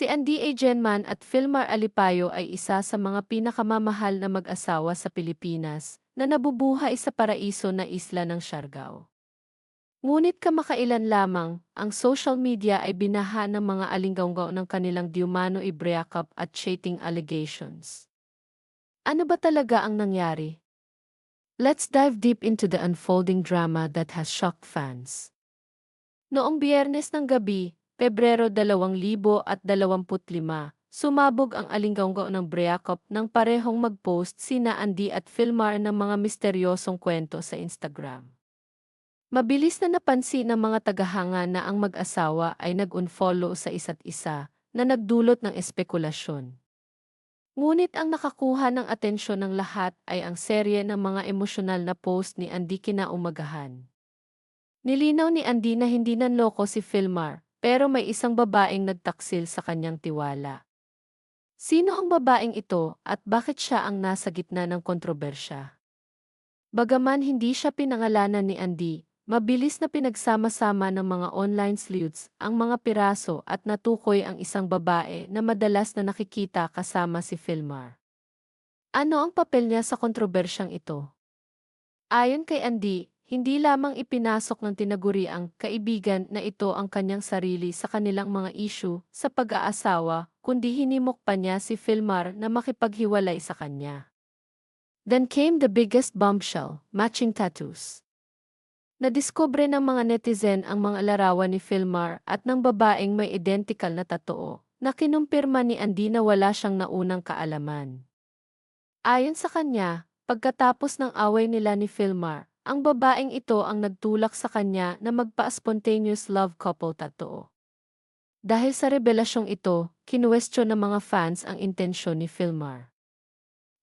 Si Andy Agenman at Filmar Alipayo ay isa sa mga pinakamamahal na mag-asawa sa Pilipinas na nabubuhay sa paraiso na isla ng Siargao. Ngunit kamakailan lamang, ang social media ay binaha ng mga alinggaw ng kanilang diumano i-breakup at cheating allegations. Ano ba talaga ang nangyari? Let's dive deep into the unfolding drama that has shocked fans. Noong biyernes ng gabi, Pebrero 2025, sumabog ang alinggaw ng breakup ng parehong mag-post sina Andy at Filmar ng mga misteryosong kwento sa Instagram. Mabilis na napansin ng mga tagahanga na ang mag-asawa ay nag-unfollow sa isa't isa na nagdulot ng espekulasyon. Ngunit ang nakakuha ng atensyon ng lahat ay ang serye ng mga emosyonal na post ni Andy kinaumagahan. Nilinaw ni Andy na hindi nanloko si Filmar, pero may isang babaeng nagtaksil sa kanyang tiwala. Sino ang babaeng ito at bakit siya ang nasa gitna ng kontrobersya? Bagaman hindi siya pinangalanan ni Andy, mabilis na pinagsama-sama ng mga online sleuths ang mga piraso at natukoy ang isang babae na madalas na nakikita kasama si Filmar. Ano ang papel niya sa kontrobersyang ito? Ayon kay Andy, hindi lamang ipinasok ng tinaguriang kaibigan na ito ang kanyang sarili sa kanilang mga issue sa pag-aasawa, kundi hinimok pa niya si Filmar na makipaghiwalay sa kanya. Then came the biggest bombshell, matching tattoos. Nadiskubre ng mga netizen ang mga larawan ni Filmar at ng babaeng may identical na tattoo, na kinumpirma ni Andy na wala siyang naunang kaalaman. Ayon sa kanya, pagkatapos ng away nila ni Filmar, ang babaeng ito ang nagtulak sa kanya na magpa-spontaneous love couple tattoo. Dahil sa revelasyong ito, kinuwestiyon ng mga fans ang intensyon ni Filmar.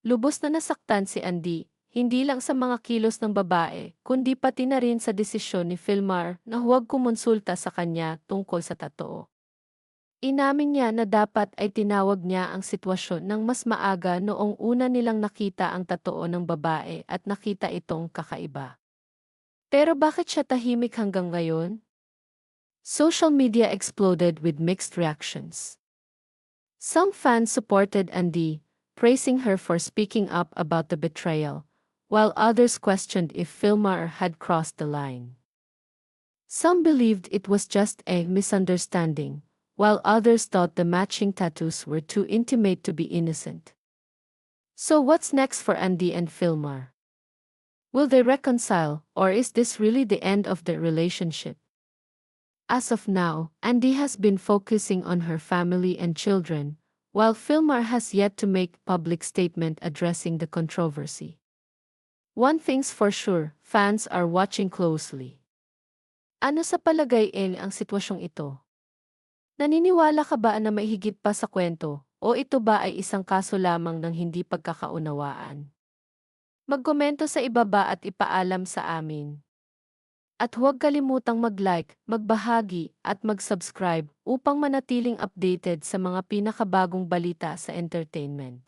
Lubos na nasaktan si Andy, hindi lang sa mga kilos ng babae, kundi pati na rin sa desisyon ni Filmar na huwag kumonsulta sa kanya tungkol sa tattoo. Inamin niya na dapat ay tinawag niya ang sitwasyon ng mas maaga noong una nilang nakita ang totoo ng babae at nakita itong kakaiba. Pero bakit siya tahimik hanggang ngayon? Social media exploded with mixed reactions. Some fans supported Andy, praising her for speaking up about the betrayal, while others questioned if Filmar had crossed the line. Some believed it was just a misunderstanding, while others thought the matching tattoos were too intimate to be innocent. So what's next for Andy and Filmar? Will they reconcile, or is this really the end of their relationship? As of now, Andy has been focusing on her family and children, while Filmar has yet to make public statement addressing the controversy. One thing's for sure, fans are watching closely. Ano sa palagay El ang sitwasyong ito? Naniniwala ka ba na may higit pa sa kwento, o ito ba ay isang kaso lamang ng hindi pagkakaunawaan? Magkomento sa ibaba at ipaalam sa amin. At huwag kalimutang mag-like, magbahagi, at mag-subscribe upang manatiling updated sa mga pinakabagong balita sa entertainment.